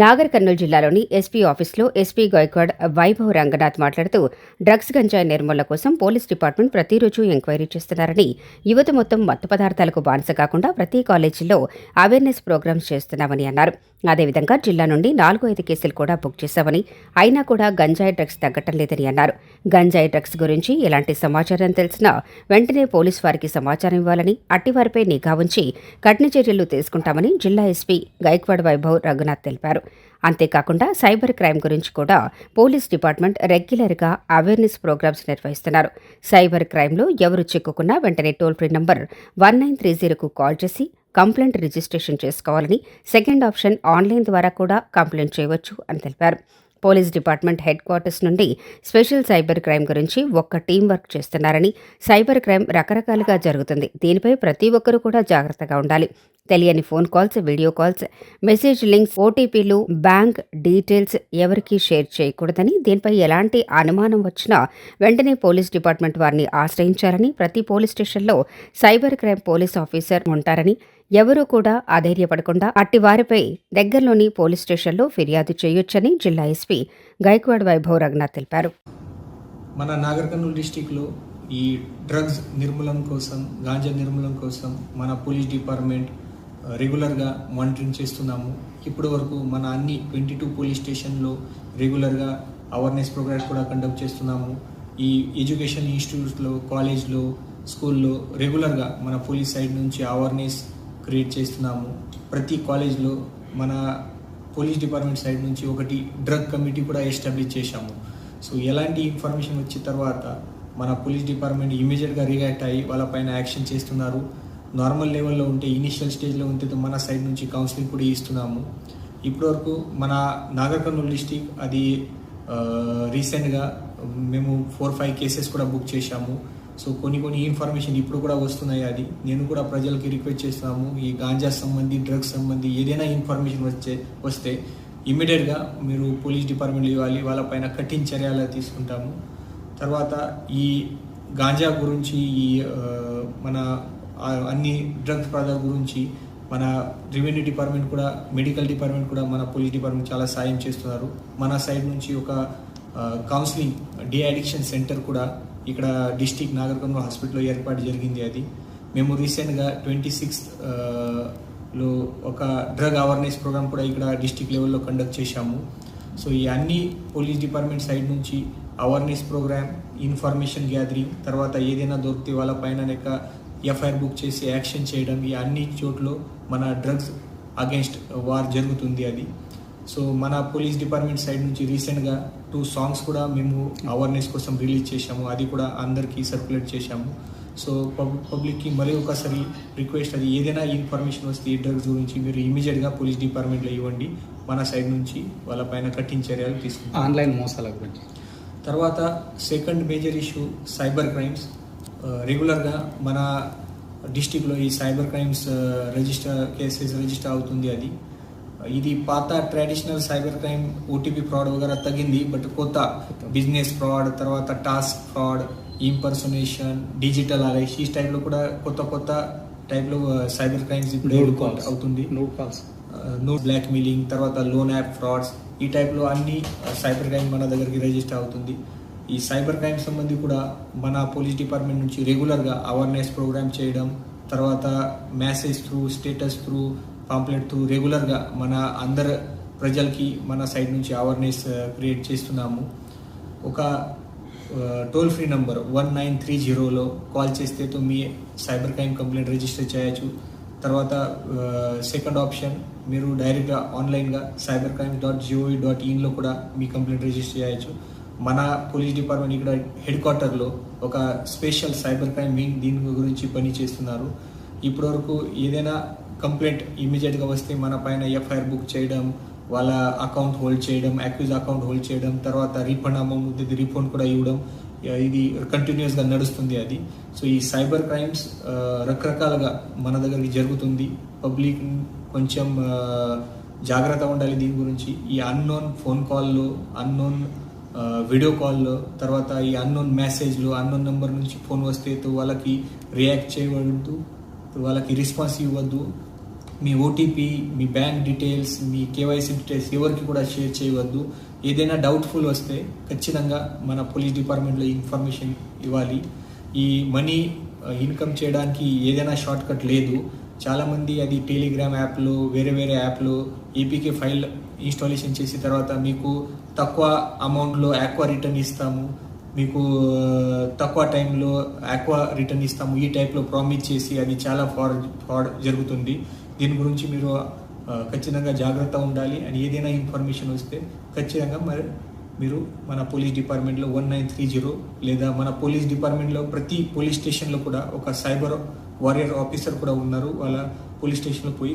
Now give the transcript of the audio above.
నాగర్ కర్నూలు జిల్లాలోని ఎస్పీ ఆఫీసులో ఎస్పీ గైక్వాడ్ వైభవ్ రంగనాథ్ మాట్లాడుతూ డ్రగ్స్ గంజాయి నిర్మూలన కోసం పోలీస్ డిపార్ట్మెంట్ ప్రతిరోజు ఎంక్వైరీ చేస్తున్నారని యువత మొత్తం మత్తు పదార్థాలకు బానిస కాకుండా ప్రతి కాలేజీలో అవేర్నెస్ ప్రోగ్రామ్స్ చేస్తున్నామని అన్నారు. అదేవిధంగా జిల్లా నుండి నాలుగు ఐదు కేసులు కూడా బుక్ చేశామని అయినా కూడా గంజాయి డ్రగ్స్ తగ్గటం లేదని అన్నారు. గంజాయి డ్రగ్స్ గురించి ఎలాంటి సమాచారం తెలిసినా వెంటనే పోలీసు వారికి సమాచారం ఇవ్వాలని అట్టివారిపై నిఘా ఉంచి కఠిన చర్యలు తీసుకుంటామని జిల్లా ఎస్పీ గైక్వాడ్ వైభవ్ రఘునాథ్ తెలిపారు. అంతేకాకుండా సైబర్ క్రైమ్ గురించి కూడా పోలీస్ డిపార్ట్మెంట్ రెగ్యులర్గా అవేర్నెస్ ప్రోగ్రామ్స్ నిర్వహిస్తున్నారు. సైబర్ క్రైమ్లో ఎవరు చిక్కుకున్నా వెంటనే toll free number one nine three జీరోకు call చేసి కంప్లైంట్ రిజిస్ట్రేషన్ చేసుకోవాలని సెకండ్ ఆప్షన్ ఆన్లైన్ ద్వారా కూడా కంప్లైంట్ చేయవచ్చు అని తెలిపారు. పోలీస్ డిపార్ట్మెంట్ హెడ్ క్వార్టర్స్ నుండి స్పెషల్ సైబర్ క్రైమ్ గురించి ఒక్క టీం వర్క్ చేస్తున్నారని సైబర్ క్రైమ్ రకరకాలుగా జరుగుతుంది. దీనిపై ప్రతి ఒక్కరూ కూడా జాగ్రత్తగా ఉండాలి. తెలియని phone calls video calls message links ఓటీపీలు bank details ఎవరికీ షేర్ చేయకూడదని దీనిపై ఎలాంటి అనుమానం వచ్చినా వెంటనే పోలీస్ డిపార్ట్మెంట్ వారిని ఆశ్రయించాలని ప్రతి పోలీస్ స్టేషన్లో సైబర్ క్రైమ్ పోలీస్ ఆఫీసర్ ఉంటారని ఎవరూ కూడా అధైర్యపడకుండా అట్టి వారిపై దగ్గరలోని పోలీస్ స్టేషన్లో ఫిర్యాదు చేయొచ్చని జిల్లా ఎస్పీ గైక్వాడ్ వైభవ్ రఘునాథ్ తెలిపారు. మన నాగర్ కర్నూలు డిస్టిక్లో ఈ డ్రగ్స్ నిర్మూలన కోసం గాంజా నిర్మూలన కోసం మన పోలీస్ డిపార్ట్మెంట్ రెగ్యులర్గా మానిటరింగ్ చేస్తున్నాము. ఇప్పటి వరకు మన అన్ని ట్వంటీ టూ పోలీస్ స్టేషన్లో రెగ్యులర్గా అవేర్నెస్ ప్రోగ్రామ్స్ కూడా కండక్ట్ చేస్తున్నాము. ఈ ఎడ్యుకేషన్ ఇన్స్టిట్యూట్స్లో కాలేజ్లో స్కూల్లో రెగ్యులర్గా మన పోలీస్ సైడ్ నుంచి అవేర్నెస్ క్రియేట్ చేస్తున్నాము. ప్రతి కాలేజ్లో మన పోలీస్ డిపార్ట్మెంట్ సైడ్ నుంచి ఒకటి డ్రగ్ కమిటీ కూడా ఎస్టాబ్లిష్ చేశాము. సో ఎలాంటి ఇన్ఫర్మేషన్ వచ్చిన తర్వాత మన పోలీస్ డిపార్ట్మెంట్ ఇమీడియట్గా రియాక్ట్ అయ్యి వాళ్ళపైన యాక్షన్ చేస్తున్నారు. నార్మల్ లెవెల్లో ఉంటే ఇనిషియల్ స్టేజ్లో ఉంటే మన సైడ్ నుంచి కౌన్సిలింగ్ కూడా ఇస్తున్నాము. ఇప్పటివరకు మన నాగర్ కర్నూలు డిస్టిక్ అది రీసెంట్గా మేము ఫోర్ ఫైవ్ కేసెస్ కూడా బుక్ చేశాము. సో కొన్ని కొన్ని ఇన్ఫర్మేషన్ ఇప్పుడు కూడా వస్తున్నాయి అది. నేను కూడా ప్రజలకి రిక్వెస్ట్ చేస్తున్నాము ఈ గాంజా సంబంధి డ్రగ్స్ సంబంధి ఏదైనా ఇన్ఫర్మేషన్ వచ్చే వస్తే ఇమ్మీడియట్గా మీరు పోలీస్ డిపార్ట్మెంట్ ఇవ్వాలి. వాళ్ళపైన కఠిన చర్యలు తీసుకుంటాము. తర్వాత ఈ గాంజా గురించి ఈ మన అన్ని డ్రగ్స్ పదార్థాల గురించి మన రెవెన్యూ డిపార్ట్మెంట్ కూడా మెడికల్ డిపార్ట్మెంట్ కూడా మన పోలీస్ డిపార్ట్మెంట్ చాలా సాయం చేస్తున్నారు. మన సైడ్ నుంచి ఒక కౌన్సిలింగ్ డీ అడిక్షన్ సెంటర్ కూడా ఇక్కడ డిస్టిక్ నాగర్కర్నూలు హాస్పిటల్లో ఏర్పాటు జరిగింది అది. మేము రీసెంట్గా ట్వంటీ సిక్స్త్లో ఒక డ్రగ్ అవేర్నెస్ ప్రోగ్రామ్ కూడా ఇక్కడ డిస్టిక్ లెవెల్లో కండక్ట్ చేశాము. సో ఈ అన్ని పోలీస్ డిపార్ట్మెంట్ సైడ్ నుంచి అవేర్నెస్ ప్రోగ్రామ్ ఇన్ఫర్మేషన్ గ్యాదరింగ్ తర్వాత ఏదైనా దొరికితే వాళ్ళ పైన ఎఫ్ఐఆర్ బుక్ చేసి యాక్షన్ చేయడం ఈ అన్ని చోట్ల మన డ్రగ్స్ అగేన్స్ట్ వార్ జరుగుతుంది అది. సో మన పోలీస్ డిపార్ట్మెంట్ సైడ్ నుంచి రీసెంట్గా టూ సాంగ్స్ కూడా మేము అవేర్నెస్ కోసం రిలీజ్ చేశాము. అది కూడా అందరికీ సర్క్యులేట్ చేశాము. సో పబ్ పబ్లిక్కి మరీ ఒకసారి రిక్వెస్ట్ అది ఏదైనా ఇన్ఫర్మేషన్ వస్తే ఈ డ్రగ్స్ గురించి మీరు ఇమీడియట్గా పోలీస్ డిపార్ట్మెంట్లో ఇవ్వండి. మన సైడ్ నుంచి వాళ్ళపైన కఠిన చర్యలు తీసుకుంటాం. ఆన్లైన్ మోసాల గురించి. తర్వాత second major issue cyber crimes రెగ్యులర్గా మన డిస్టిక్లో ఈ cyber crimes register cases register అవుతుంది అది. ఇది పాత traditional cyber crime OTP fraud వగేరా తగ్గింది బట్ కొత్త బిజినెస్ ఫ్రాడ్ తర్వాత టాస్క్ ఫ్రాడ్ ఇంపర్సనేషన్ డిజిటల్ అలైస్ ఈ టైప్లో కూడా కొత్త కొత్త టైప్లో సైబర్ క్రైమ్స్ ఇప్పుడు అవుతుంది. Nude calls no blackmailing తర్వాత లోన్ యాప్ ఫ్రాడ్స్ ఈ టైప్లో అన్ని సైబర్ క్రైమ్ మన దగ్గరికి రిజిస్టర్ అవుతుంది. ఈ సైబర్ క్రైమ్ సంబంధి కూడా మన పోలీస్ డిపార్ట్మెంట్ నుంచి రెగ్యులర్గా అవేర్నెస్ ప్రోగ్రామ్ చేయడం తర్వాత message through status through pamphlet through రెగ్యులర్గా మన అందరు ప్రజలకి మన సైడ్ నుంచి అవేర్నెస్ క్రియేట్ uh, చేస్తున్నాము. ఒక toll free number one nine three జీరోలో కాల్ చేస్తే తో మీ సైబర్ క్రైమ్ కంప్లైంట్ రిజిస్టర్ చేయొచ్చు. తర్వాత uh, సెకండ్ ఆప్షన్ మీరు డైరెక్ట్గా ఆన్లైన్గా cyber crime dot G O V dot ఇన్లో కూడా మీ కంప్లైంట్ రిజిస్టర్ చేయొచ్చు. మన పోలీస్ డిపార్ట్మెంట్ ఇక్కడ హెడ్ క్వార్టర్లో ఒక స్పెషల్ సైబర్ క్రైమ్ వింగ్ దీని గురించి పని చేస్తున్నారు. ఇప్పటివరకు ఏదైనా కంప్లైంట్ ఇమీడియట్గా వస్తే మన పైన ఎఫ్ఐఆర్ బుక్ చేయడం వాళ్ళ అకౌంట్ హోల్డ్ చేయడం అక్యూజ్ అకౌంట్ హోల్డ్ చేయడం తర్వాత రీఫండ్ అమౌంట్ ఉంది రీఫండ్ కూడా ఇవ్వడం ఇది కంటిన్యూస్గా నడుస్తుంది అది. సో ఈ సైబర్ క్రైమ్స్ రకరకాలుగా మన దగ్గరికి జరుగుతుంది. పబ్లిక్ కొంచెం జాగ్రత్త ఉండాలి దీని గురించి. ఈ అన్నోన్ ఫోన్ కాల్లో అన్నోన్ వీడియో కాల్లో తర్వాత ఈ అన్నోన్ మెసేజ్లు అన్నోన్ నెంబర్ నుంచి ఫోన్ వస్తే వాళ్ళకి రియాక్ట్ చేయవద్దు వాళ్ళకి రెస్పాన్స్ ఇవ్వద్దు. మీ ఓటీపీ మీ బ్యాంక్ డీటెయిల్స్ మీ కేవైసీ డీటెయిల్స్ ఎవరికి కూడా షేర్ చేయవద్దు. ఏదైనా డౌట్ఫుల్ వస్తే ఖచ్చితంగా మన పోలీస్ డిపార్ట్మెంట్లో ఇన్ఫర్మేషన్ ఇవ్వాలి. ఈ మనీ ఇన్కమ్ చేయడానికి ఏదైనా షార్ట్ కట్ లేదు. చాలామంది అది టెలిగ్రామ్ యాప్లో వేరే వేరే యాప్లో ఏపీకే ఫైల్ ఇన్స్టాలేషన్ చేసిన తర్వాత మీకు తక్కువ అమౌంట్లో యాక్వా రిటర్న్ ఇస్తాము. మీకు తక్కువ టైంలో యాక్వా రిటర్న్ ఇస్తాము. ఈ టైప్లో ప్రామిస్ చేసి అది చాలా ఫ్రాడ్ ఫ్రాడ్ జరుగుతుంది. దీని గురించి మీరు ఖచ్చితంగా జాగ్రత్త ఉండాలి. అని ఏదైనా ఇన్ఫర్మేషన్ వస్తే ఖచ్చితంగా మరి మీరు మన పోలీస్ డిపార్ట్మెంట్లో వన్ నైన్ త్రీ జీరో లేదా మన పోలీస్ డిపార్ట్మెంట్లో ప్రతి పోలీస్ స్టేషన్లో కూడా ఒక సైబర్ వారియర్ ఆఫీసర్ కూడా ఉన్నారు. వాళ్ళ పోలీస్ స్టేషన్లో పోయి